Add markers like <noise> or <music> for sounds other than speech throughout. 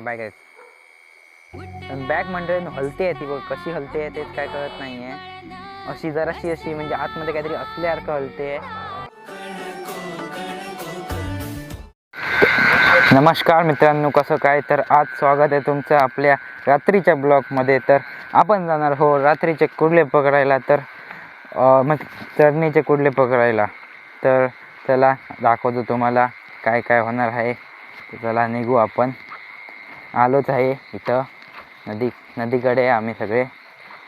Bag bag म्हणजे हलते आहे ती बघ कशी हलते आहे तेच काय कळत नाही आहे अशी जराशी अशी म्हणजे आतमध्ये काहीतरी असल्यासारखं हलते. नमस्कार मित्रांनो कसं काय? तर आज स्वागत आहे तुमचं आपल्या रात्रीच्या ब्लॉगमध्ये. तर आपण जाणार हो रात्रीचे कुडले पकडायला तर मग चरणीचे कुडले पकडायला. तर चला दाखवतो तुम्हाला काय काय होणार आहे. चला निघू आपण. आलोच आहे इथं. नदी नदीकडे आम्ही सगळे.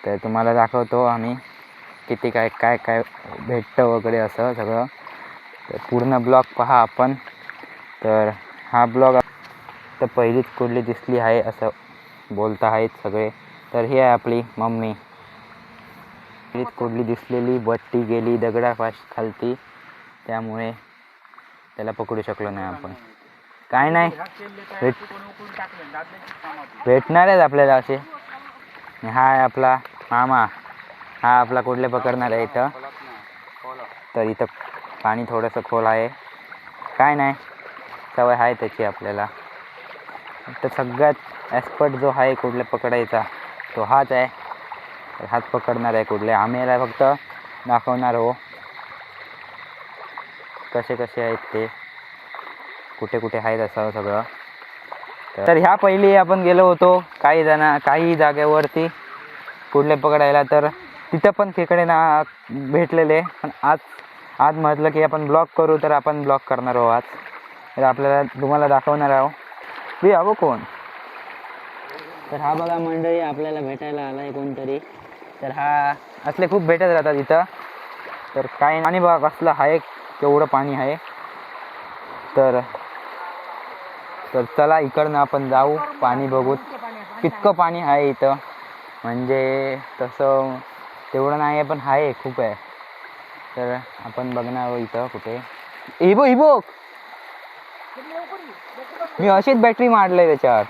तर तुम्हाला दाखवतो आम्ही किती काय काय काय भेटतं वगैरे असं सगळं. तर पूर्ण ब्लॉग पहा आपण. तर हा ब्लॉग तर पहिलीच कुठली दिसली आहे असं बोलता आहेत सगळे. तर ही आहे आपली मम्मी. पहिलीच कुठली दिसलेली बट्टी गेली दगडापाश खालती. त्यामुळे त्याला पकडू शकलो नाही आपण. काय नाही. भेट भेटणार आहेत आपल्याला असे. आणि हा आपला मामा. हा आपला कुठले पकडणार आहे इथं. तर इथं पाणी थोडंसं खोल आहे. काय नाही. सवय आहे त्याची आपल्याला. तर सगळ्यात ॲक्सपर्ट जो आहे कुठले पकडायचा तो हाच आहे. हाच पकडणार आहे कुठले. आम्ही याला फक्त दाखवणार हो कसे कसे आहेत ते. कुठे कुठे आहेत असं सगळं. तर ह्या पहिली आपण गेलो होतो काही जण काही जागेवरती. कुठले पकडायला तर तिथं पण खेकडे ना भेटलेले. पण आज आज म्हटलं की आपण ब्लॉक करू तर आपण ब्लॉक करणार आहोत आज. तर आपल्याला तुम्हाला दाखवणार आहो मी हवं कोण? तर हा बघा मंडळी आपल्याला भेटायला आला आहे कोणतरी. तर हा असले खूप भेटत राहतात इथं. तर काय आणि बघा कसलं आहे केवढं पाणी आहे. तर तर चला इकडनं आपण जाऊ पाणी बघू. कितकं पाणी आहे इथं. म्हणजे तसं तेवढं नाही आहे पण आहे खूप आहे. तर आपण बघणार इथं कुठे. इबो इबो मी अशीच बॅटरी मारली त्याच्यावर.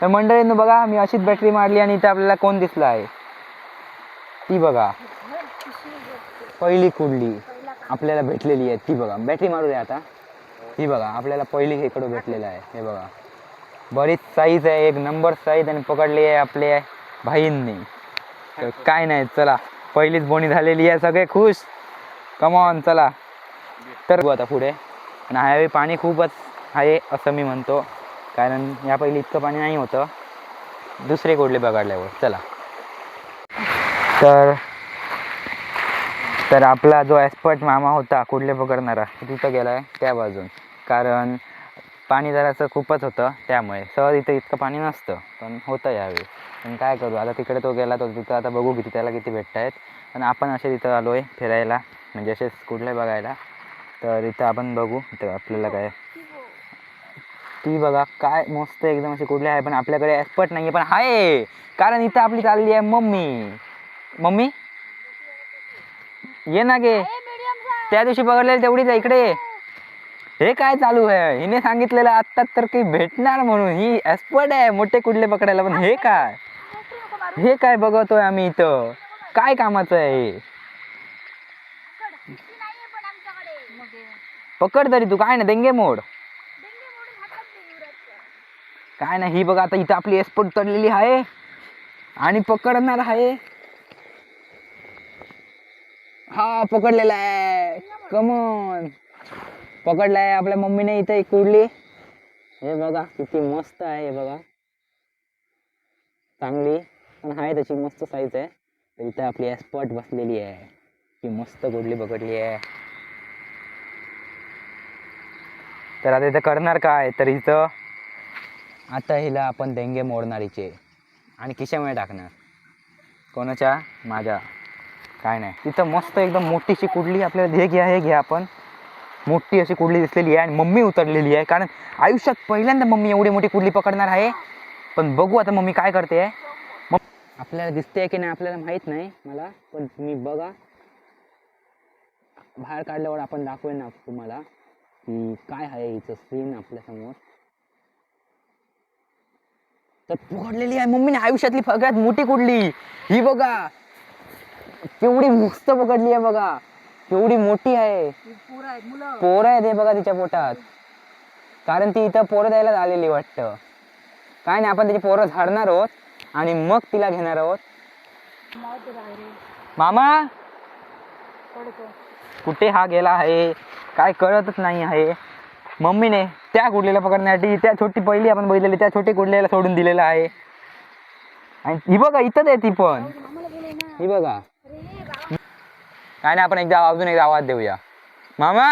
तर मंडळीनं बघा मी अशीच बॅटरी मारली आणि इथं आपल्याला कोण दिसला आहे? ती बघा. पहिली कुडली आपल्याला भेटलेली आहे. ती बघा. बॅटरी मारू द्या आता. ही बघा आपल्याला पहिली इकडं भेटलेलं आहे. हे बघा. बरीच साईज आहे एक नंबर साईज आणि पकडली आहे आपल्या भाईंनी. तर काय नाही चला. पहिलीच बोणी झालेली आहे सगळे खुश. कमॉन चला. तर आता पुढे. आणि ह्यावेळी पाणी खूपच आहे असं मी म्हणतो. कारण या पहिली इतकं पाणी नाही होतं. दुसरे कोडले बघाडल्यावर चला. तर तर आपला जो एक्सपर्ट मामा होता कुठले पकडणारा? तिथं गेला आहे त्या बाजून. कारण पाणी जरासं खूपच होतं त्यामुळे. सहज इथं इतकं पाणी नसतं पण होतं यावेळी. पण काय करू आता तिकडे तो गेला तो तिथं आता बघू किती त्याला किती भेटत आहेत. पण आपण असे तिथं आलो आहे फिरायला म्हणजे असेच कुठले बघायला. तर इथं आपण बघू इथं आपल्याला काय. ती बघा काय मस्त एकदम असे कुठले आहे पण आपल्याकडे एक्सपर्ट नाही आहे पण आहे. कारण इथं आपली चालली आहे मम्मी. मम्मी? ये ना गे. त्या दिवशी पकडलेलं तेवढीच आहे, इकडे. हे काय चालू आहे? हिने सांगितलेलं आत्ताच तर काही भेटणार म्हणून. ही एक्सपर्ट आहे मोठे कुठले पकडायला पण हे काय? हे काय बघतोय आम्ही इथं? काय कामाचं आहे हे? पकड तरी तू काय ना देंगे मोड. काय नाही ही बघा आता इथं आपली एक्सपर्ट चढलेली आहे. आणि पकडणार आहे. हा पकडलेला आहे. कमन पकडलाय आपल्या मम्मीने इथं एक कुडली हे बघा किती मस्त आहे हे बघा. चांगली पण आहे त्याची मस्त साईज आहे. तर इथं आपली एक्सपर्ट बसलेली आहे. की मस्त कुडली पकडली आहे. तर आता इथं करणार काय? तर इथं आता हिला आपण देंगे मोडणार हिचे आणि खिशामध्ये टाकणार. कोणाच्या? माझ्या. काय नाही. तिथं मस्त एकदम मोठीशी कुडली आपल्याला हे घ्या हे घ्या आपण. मोठी अशी कुडली दिसलेली आहे आणि मम्मी उतरलेली आहे. कारण आयुष्यात पहिल्यांदा मम्मी एवढी मोठी कुडली पकडणार आहे. पण बघू आता मम्मी काय करते. मग आपल्याला दिसते की नाही आपल्याला माहीत नाही मला पण तुम्ही बघा. बाहेर काढल्यावर आपण दाखवेल ना तुम्हाला की काय आहे हिचं सीन आपल्यासमोर तर पकडलेली आहे मम्मीने आयुष्यातली सगळ्यात मोठी कुडली. ही बघा. केवढी मस्त पकडली आहे बघा. केवढी मोठी आहे. पोरं आहेत हे बघा तिच्या पोटात. कारण ती इथं पोरं द्यायला आलेली वाटतं. काय नाही आपण त्याची पोरं झाडणार आहोत आणि मग तिला घेणार आहोत. मामा? कुठे हा गेला आहे? काय कळतच नाही आहे. मम्मीने त्या कुडलेला पकडण्यासाठी त्या छोटी पहिली आपण बघितलेली त्या छोटी कुडलेला सोडून दिलेला आहे. आणि ही बघा इथंच आहे ती पण. ही बघा. काय नाही आपण एकदा अजून एकदा आवाज देऊया. मामा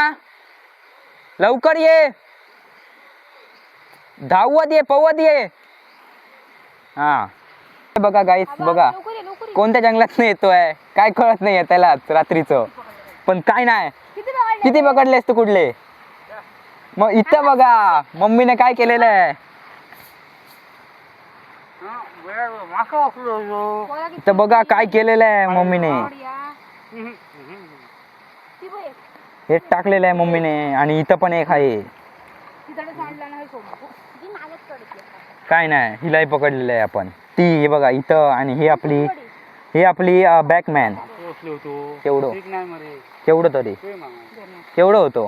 लवकर ये. धावत ये पवत ये. हा. हे बघा गाईस बघा. कोणत्या जंगलात येतोय? काय कळत नाही त्याला रात्रीचं. पण काय नाही. किती पकडलेस तू कुठले? मग इथं बघा. मम्मीने काय केलेलं आहे? इथं बघा काय केलेलं आहे मम्मीने. हे टाकलेलं आहे मम्मीने आणि इथं पण एक आहे. काय नाही हिलाही पकडलेलं आहे आपण. ती हे बघा इथं आणि ही आपली ही आपली बॅकमॅन केवढं? केवढं तरी? केवढं होतो?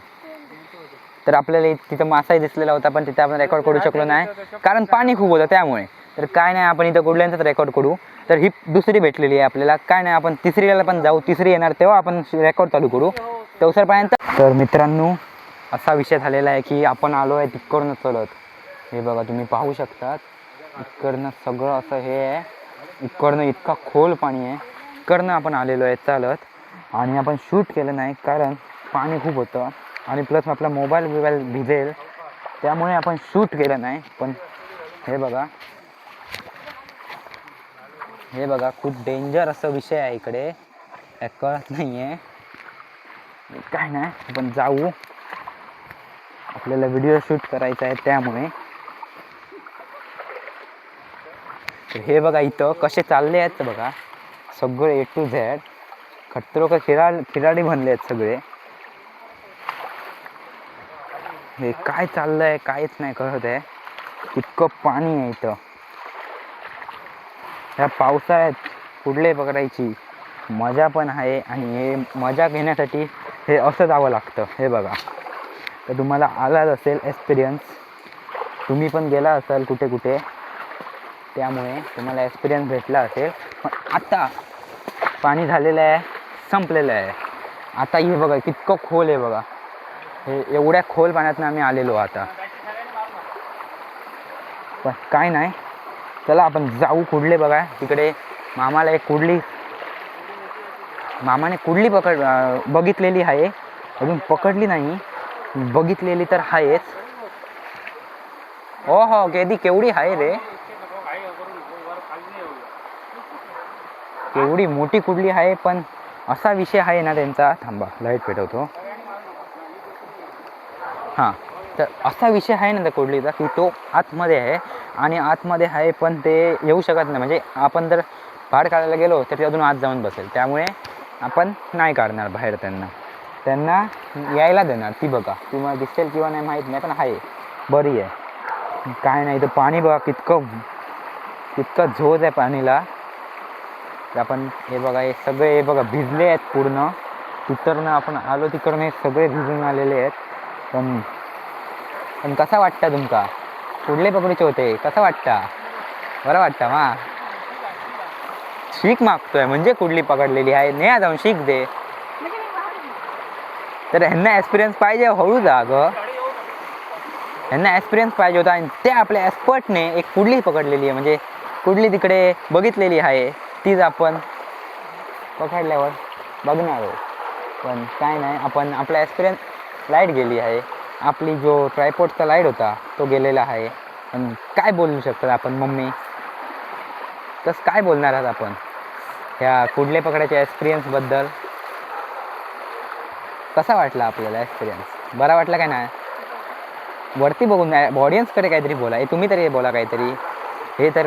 तर आपल्याला तिथं मासाही दिसलेला होता पण तिथे आपण रेकॉर्ड करू शकलो नाही. कारण पाणी खूप होतं त्यामुळे. तर काय नाही आपण इथं कुठल्यांचाच रेकॉर्ड करू. तर ही दुसरी भेटलेली आहे आपल्याला. काय नाही आपण तिसरीला पण जाऊ. तिसरी येणार तेव्हा आपण रेकॉर्ड चालू करू. तेवसरपर्यंत तर मित्रांनो असा विषय झालेला आहे की आपण आलो आहे तिकडनं चलत. हे बघा तुम्ही पाहू शकतात. इकडनं सगळं असं हे आहे. इकडनं इतका खोल पाणी आहे. इकडनं आपण आलेलो आहे चालत. आणि आपण शूट केलं नाही कारण पाणी खूप होतं. आणि प्लस आपला मोबाईल बिबाईल भिजेल. त्यामुळे आपण शूट केलं नाही. पण हे बघा. हे बघा खूप डेंजर असा विषय आहे इकडे. काय कळत नाही आहे काय नाही आपण जाऊ. आपल्याला व्हिडिओ शूट करायचा आहे त्यामुळे. तर हे बघा इथं कसे चालले आहेत बघा. सगळे ए टू झेड खतरोक का खिरा खिलाडी बनले आहेत सगळे. हे काय चाललंय काहीच नाही कळत आहे. इतकं पाणी आहे इथं. ह्या पावसाळ्यात कुठले पकडायची? मजा पण आहे आणि हे मजा घेण्यासाठी हे असं जावं लागतं. हे बघा. तर तुम्हाला आलाच असेल एक्सपिरियन्स तुम्ही पण गेला असाल कुठे कुठे. त्यामुळे तुम्हाला एक्सपिरियन्स भेटला असेल. पण आता पाणी झालेलं आहे संपलेलं आहे. आता हे बघा कितकं खोल आहे बघा. हे एवढ्या खोल पाण्यातनं आम्ही आलेलो आता. पण काय नाही. चला आपण जाऊ कुडले बघा. तिकडे मामाला एक कुडली मामाने कुडली पकड बघितलेली आहे? अजून पकडली नाही. बघितलेली तर आहेच. हो हो केदी केवढी आहे रे. केवढी मोठी कुडली आहे पण असा विषय आहे ना त्यांचा. थांबा लाइट पेटवतो. हां तर असा विषय आहे ना त्या कुडलीचा की तो आतमध्ये आहे आणि आतमध्ये आहे पण ते येऊ शकत नाही. म्हणजे आपण जर बाहेर काढायला गेलो तर ते अजून आत जाऊन बसेल. त्यामुळे आपण नाही काढणार बाहेर त्यांना. त्यांना यायला देणार. ती बघा. तुम्हाला दिसेल किंवा नाही माहीत नाही पण आहे. बरी आहे. काय नाही तर पाणी बघा कितकं कितकं झोज आहे पाणीला. आपण हे बघा हे सगळे हे बघा भिजले आहेत पूर्ण. तिकडनं आपण आलो तिकडनं हे सगळे भिजून आलेले आहेत. पण पण कसा वाटता तुमका? कुठले पकडीचे होते? कसं वाटता? बरं वाटतं मा शीख मागतोय म्हणजे कुठली पकडलेली आहे? नाही जाऊन शीख दे. तर ह्यांना एक्सपिरियन्स पाहिजे हळू जा ग ह्यांना एक्सपिरियन्स पाहिजे होता आणि ते आपल्या एक्सपर्टने एक कुडली पकडलेली आहे म्हणजे कुडली तिकडे बघितलेली आहे तीच आपण पकडल्यावर बघणार आहोत. पण काय नाही आपण आपला एक्सपिरियन्स लाइट गेली आहे. आपली जो ट्रायपोर्टचा लाइट होता तो गेलेला आहे. पण काय बोलू शकतात आपण मम्मी? तसं काय बोलणार आहात आपण? ह्या कुडले पकडायच्या एक्सपिरियन्सबद्दल कसा वाटला आपल्याला एक्सपिरियन्स बरा वाटला काय नाही? वरती बघून ऑडियन्सकडे काहीतरी बोला. हे तुम्ही तरी बोला काहीतरी. हे तर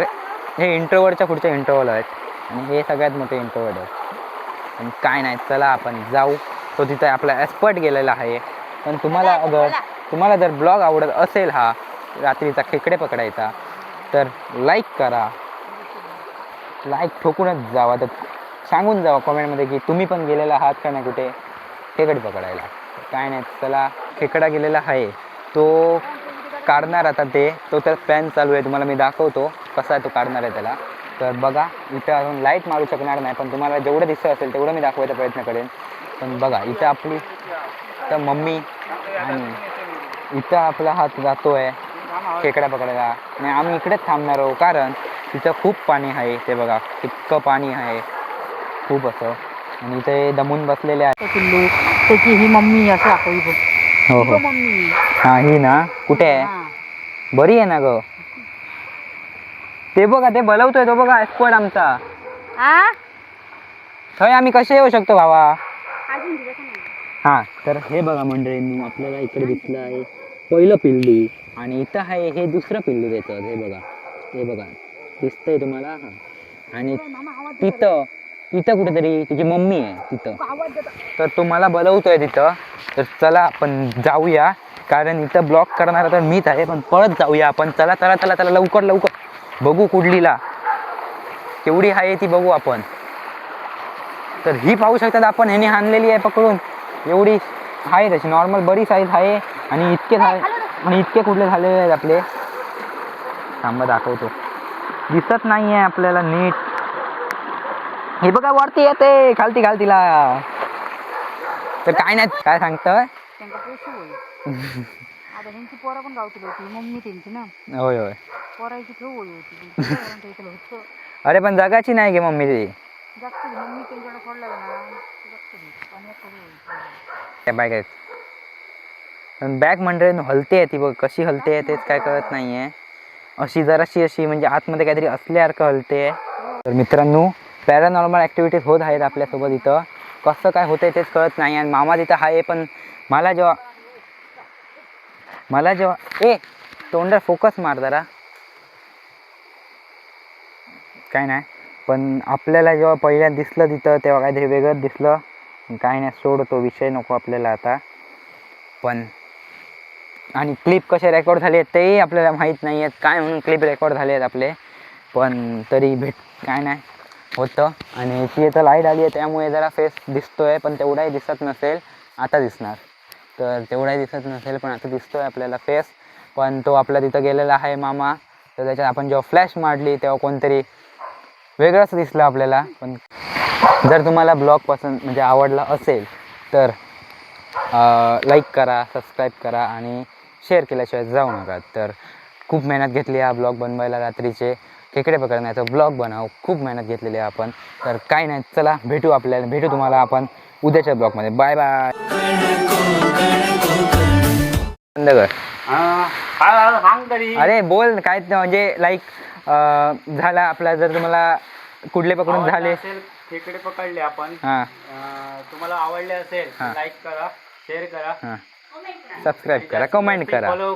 हे इंट्रोवर्डच्या पुढचे इंट्रोवर्ड आहेत. आणि हे सगळ्यात मोठे इंट्रोवर्ड आहेत. आणि काय नाही चला आपण जाऊ. तो तिथे आपला एक्सपर्ट गेलेला आहे. पण तुम्हाला अगर तुम्हाला जर ब्लॉग आवडत असेल हा रात्रीचा खेकडे पकडायचा तर लाईक करा. लाईक ठोकूनच जावा. तर सांगून जावा कॉमेंटमध्ये की तुम्ही पण गेलेला आहात का नाही कुठे? खेकड पकडायला. काय नाही चला खेकडा गेलेला आहे. तो काढणार आता ते. तो तर फॅन चालू आहे तुम्हाला मी दाखवतो कसा आहे तो काढणार आहे त्याला. तर बघा इथं अजून लाइट मारू शकणार नाही पण तुम्हाला जेवढं दिसत असेल तेवढं मी दाखवायचा प्रयत्न करेन. पण बघा इथं आपली तर मम्मी आणि इथं आपला हात जातो आहे खेकडा पकडायला. नाही आम्ही इकडेच थांबणार आहोत कारण तिथं खूप पाणी आहे ते बघा इतकं पाणी आहे. खूप असं. आणि इथे दमून बसलेले आहे पिल्लू त्याची ही मम्मी असं बघ हो ही हो. मम्मी हा ही ना? कुठे आहे? हा. बरी आहे ना ग? ते बघा ते बोलवतोय तो बघा स्क्वॉड आमचा. आ? थंय आम्ही कसे येऊ शकतो भावा. हा तर हे बघा मंडळींनी आपल्याला इकडे दिसलं आहे. पहिलं पिल्लू. आणि इथं आहे हे दुसरं पिल्लू त्याचं हे बघा. हे बघा. दिसतंय तुम्हाला. हा आणि तिथं तिथं कुठेतरी तिची मम्मी आहे तिथं. तर तुम्हाला बोलवतोय तिथं. तर चला आपण जाऊया. कारण इथं ब्लॉक करणार तर मीच आहे पण पळत जाऊया आपण. चला चला चला चला लवकर लवकर. बघू कुडलीला केवढी आहे ती बघू आपण. तर ही पाहू शकतात आपण ह्याने आणलेली आहे पकडून. एवढी आहे तशी नॉर्मल बरी साईज आहे आणि इतके झाले आणि इतके कुठले झालेले आहेत आपले. थांबा दाखवतो. दिसत नाही आहे आपल्याला नीट. हे बघा वरती येते. खालती खालतीला. तर काय नाही काय सांगतोय. आता ह्यांची पोरं पण गावतील होती. मम्मी त्यांची ना. होय होय. पोरायची ठेव होती. <laughs> अरे पण जगाची नाही गे मम्मी ती. जास्त मम्मी त्यांच्याकडे सोडलं ना बाय पण बॅग मंडळी हलते आहे ती बघ. कशी हलते आहे तेच काय कळत नाही आहे अशी जराशी अशी म्हणजे आतमध्ये काहीतरी असल्यासारखं हलते. तर मित्रांनो पॅरानॉर्मल ॲक्टिव्हिटीज होत आहेत आपल्यासोबत इथं. कसं काय होतं तेच कळत नाही आणि मामा तिथं आहे पण मला जेव्हा मला जेव्हा ए तोंडात फोकस मार जरा. काय नाही पण आपल्याला जेव्हा पहिल्या दिसलं तिथं तेव्हा काहीतरी वेगळंच दिसलं. काय नाही सोड तो विषय नको आपल्याला आता. पण आणि क्लिप कसे रेकॉर्ड झाले आहेत तेही आपल्याला माहीत नाही आहेत. काय म्हणून क्लिप रेकॉर्ड झाले आहेत आपले? पण तरी भेट काय नाही होतं. आणि ती तर लाइट आली आहे त्यामुळे जरा फेस दिसतोय पण तेवढाही दिसत नसेल आता दिसणार. तर तेवढाही दिसत नसेल पण आता दिसतोय आपल्याला फेस पण तो आपला तिथं गेलेला आहे मामा. तर त्याच्यात आपण जेव्हा फ्लॅश मारली तेव्हा कोणतरी वेगळंच दिसलं आपल्याला. पण जर तुम्हाला ब्लॉग पसंत म्हणजे आवडला असेल तर लाईक करा सबस्क्राईब करा आणि शेअर केल्याशिवाय जाऊ नका. तर खूप मेहनत घेतली हा ब्लॉग बनवायला रात्रीचे. खेकडे पकडण्याचा ब्लॉग बनव. खूप मेहनत घेतलेली आहे आपण. तर काय नाही चला भेटू आपल्याला भेटू तुम्हाला आपण उद्याच्या ब्लॉगमध्ये. Bye bye. अरे बोल काय म्हणजे लाईक झाला आपला जर तुम्हाला कुठले पकडून झाले. खेकडे पकडले आपण. तुम्हाला आवडले असेल. लाईक करा शेअर करा. हां. सबस्क्राईब करा कमेंट करा. करा.